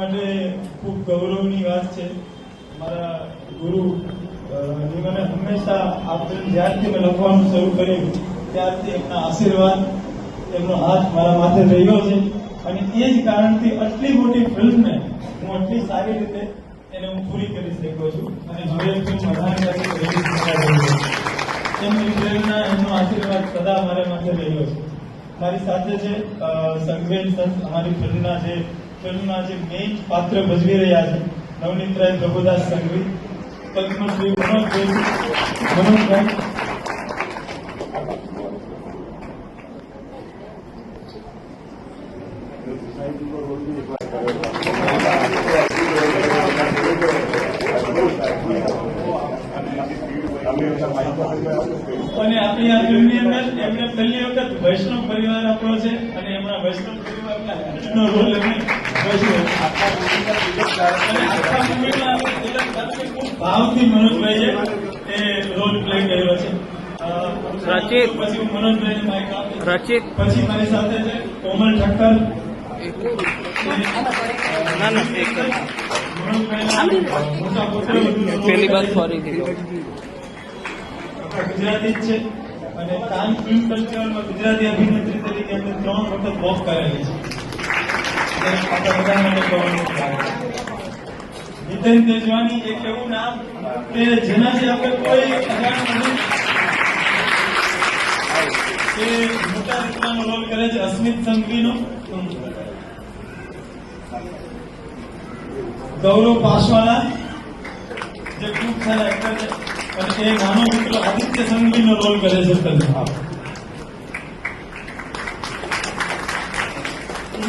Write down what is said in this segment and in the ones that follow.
માટે ખૂબ ગૌરવની વાત છે. મારા ગુરુ જે મને હંમેશા આપણે જ્યારથી મેં લખવાનું શરૂ કર્યું. ત્યારથી એમના આશીર્વાદ એમનો હાથ મારા માથે રહ્યો છે. અને એ જ કારણથી આટલી મોટી ફિલ્મને હું આટલી સારી રીતે એને હું પૂરી કરી શક્યો છું. અને હવે ફિલ્મ વધારે. એમની પ્રેરણા એમનો આશીર્વાદ સદા મારા માથે રહ્યો છે. મારી સાથે છે અ, સંઘવેલ સંત અમારી ફિલ્મના જે ફિલ્મના જે મેઇન પાત્ર ભજવી રહ્યા છે, નવનીતરાય પ્રભુદાસ સંઘવી, પદ્મશ્રી મનોજભાઈ. અને આપણી આ ફિલ્મની અંદર એમણે પહેલી વખત વૈષ્ણવ પરિવાર આપણો છે, અને એમના વૈષ્ણવ પરિવારના રોલ એમણે ભાવથી મનોજભાઈએ એ રોલ પ્લે કર્યો છે. રચિત. પછી હું મનોજભાઈને માઇક આપીશ. રચિત. પછી મારી સાથે છે કોમલ ઠક્કર. ના ના એક પહેલી આપણા ગુજરાતી જ છે. અને કાન ફિલ્મ કલ્ચરમાં ગુજરાતી અભિનેત્રી તરીકે એમને ત્રણ વખત વોક કરેલી છે અને આપણા બધા માટે ગૌરવની વાત છે. નીતિન તેજવાની એક મોટા દીકરાનો રોલ કરે છે અસ્મિત સંઘવીનો. ગૌરવ પાસવાલા, જે ખૂબ સારા એક્ટર છે. અને એ નાનો દીકરો આદિત્ય સંઘવીનો રોલ કરે છે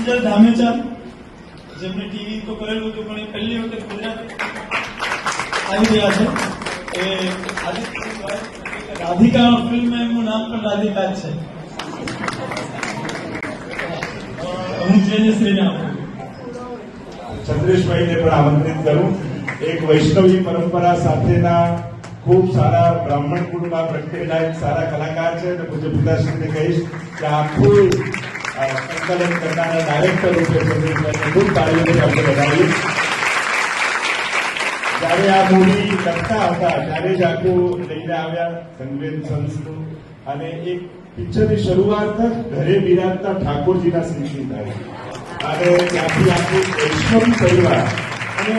કિંજલ ધામેચા જેમને ટીવી તો કરેલું હતું, પણ એ પહેલી વખત ગુજરાત આવી રહ્યા છે. એ રાધિકા ફિલ્મ એમનું નામ પણ રાધિકા છે. હું જેજશ્રીને આપું. ચંદ્રેશભાઈને પણ આમંત્રિત કરું. એક વૈષ્ણવી પરંપરા સાથેના ખૂબ સારા બ્રાહ્મણ કુળમાં પ્રગટેલા સારા કલાકાર છે. અને પૂજ્ય પિતાશ્રીને કહીશ કે આખું સંકલન કરનારા ડાયરેક્ટર રૂપે ખૂબ તાળીઓથી આપણે વધાવીએ જ્યારે આ મૂવી લખતા હતા, ત્યારે જ આખું લઈને આવ્યા સંગવેદ અને એક પિક્ચરની શરૂઆત જ ઘરે બિરાજતા ઠાકોરજીના સિંહની થાય અને ત્યાંથી આખું વૈષ્ણવ પરિવાર અને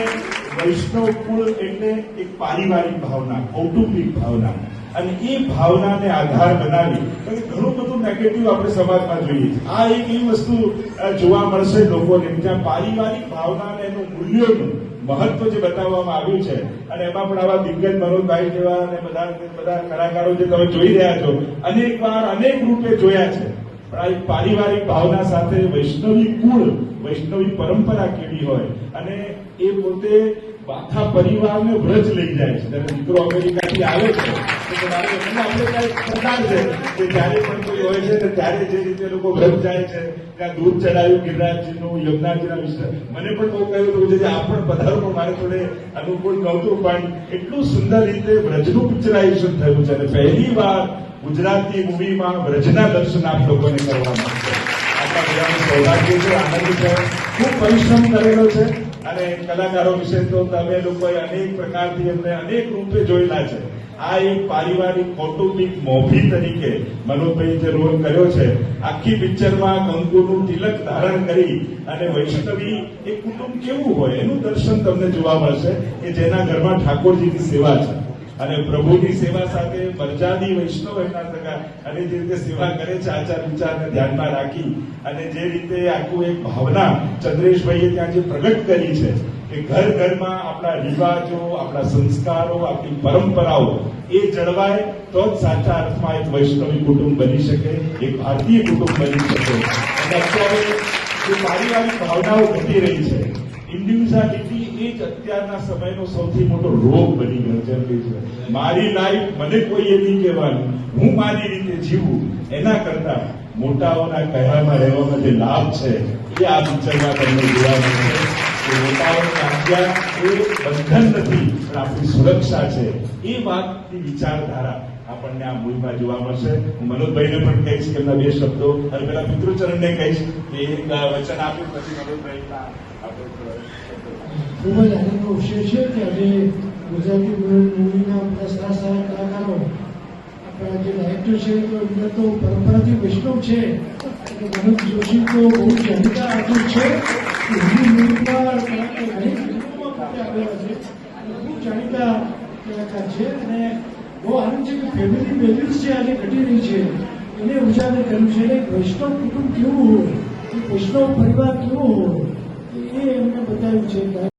વૈષ્ણવ કુળ એટલે એક પારિવારિક ભાવના, કૌટુંબિક ભાવના અને એ ભાવનાને આધાર બનાવી ઘણું બધું નેગેટિવ આપણે સમાજમાં જોઈએ આ એક એવી વસ્તુ જોવા મળશે લોકોને જ્યાં પારિવારિક ભાવનાને એનું મૂલ્યોનું મહત્વ જે બતાવવામાં આવ્યું છે. અને એમાં પણ આવા દિગ્ગજ મનોજભાઈ જેવા અને બધા બધા કલાકારો જે તમે જોઈ રહ્યા છો, અનેક વાર અનેક રૂપે જોયા છે. પણ આ એક પારિવારિક ભાવના સાથે વૈષ્ણવી કુળ, વૈષ્ણવી પરંપરા કેવી હોય? અને એ પોતે આખા પરિવારને વ્રજ લઈ જાય છે. જ્યારે દીકરો અમેરિકાથી આવે છે કે ત્યારે મને પણ બહુ કહ્યું હતું કે આ પધારો પણ મારે થોડે અનુકૂળ નહોતું પણ એટલું સુંદર રીતે વ્રજનું પિક્ચરાઇઝેશન થયું છે અને પહેલી વાર ગુજરાતી મૂવીમાં વ્રજના દર્શન આપ લોકોને કરવા મળશે આપણા બધાનું સૌભાગ્ય છે, આનંદ છે. ખૂબ પરિશ્રમ કરેલો છે. અને કલાકારો વિશે તો તમે લોકોએ અનેક પ્રકારથી એમને અનેક રૂપે જોયેલા છે. આ એક પારિવારિક કૌટુંબિક મોભી તરીકે મનોભાઈ જે રોલ કર્યો છે, આખી પિક્ચરમાં કંકુનું તિલક ધારણ કરી અને વૈષ્ણવી એ કુટુંબ કેવું હોય એનું દર્શન તમને જોવા મળશે કે જેના ઘરમાં ઠાકોરજીની સેવા છે. અને પ્રભુની સેવા સાથે મર્યાદી વૈષ્ણવ એમના સગા અને જે રીતે સેવા કરે છે, આચાર વિચારને ધ્યાનમાં રાખી અને જે રીતે આખું એક ભાવના ચંદ્રેશભાઈએ ત્યાં જે પ્રગટ કરી છે કે ઘર ઘરમાં આપણા રિવાજો, આપણા સંસ્કારો, આપણી પરંપરાઓ એ જળવાય, તો જ સાચા અર્થમાં એક વૈષ્ણવી કુટુંબ બની શકે, એક ભારતીય કુટુંબ બની શકે. અને અત્યારે જે પારિવારિક ભાવનાઓ ઘટી રહી છે ઇન્ડિવિજ્યુઆલિટી એ જ અત્યારના સમયનો સૌથી મોટો રોગ બની ગયો છે છે. મારી લાઈફ મને કોઈ એ નહીં કહેવાનું. હું મારી રીતે જીવું. એના કરતા મોટાઓના કહેવામાં રહેવાનો જે લાભ છે, એ આ પિક્ચરમાં તમને જોવા મળશે. કે મોટાઓની આજ્ઞા એ બંધન નથી, પણ આપણી સુરક્ષા છે. એ વાતની વિચારધારા આપણને આ મૂવીમાં જોવા મળશે. હું મનોજભાઈને પણ કહીશ કે એમના બે શબ્દો. અને પેલા પિતૃચરણને કહીશ. કે એક વચન આપ્યું, પછી થોડા ખૂબ જ આનંદનો વિષય છે કે આજે ગુજરાતી મૂવીના બધા સારા સારા કલાકારો, આપણા જે ડાયરેક્ટર છે તો એમને તો પરંપરાથી વૈષ્ણવ છે. એટલે મનોજ જોશી તો બહુ જાણીતા આર્ટિસ્ટ છે. હિન્દી મૂવીમાં ઘણી ફિલ્મોમાં પોતે આવેલા છે. અને ખૂબ જાણીતા કલાકાર છે. અને બહુ આનંદ છે કે ફેમિલી વેલ્યુઝ જે આજે ઘટી રહી છે, એને ઉજાગર કર્યું છે. અને વૈષ્ણવ કુટુંબ કેવું હોય? વૈષ્ણવ પરિવાર કેવો હોય? એ એમને બતાવ્યું છે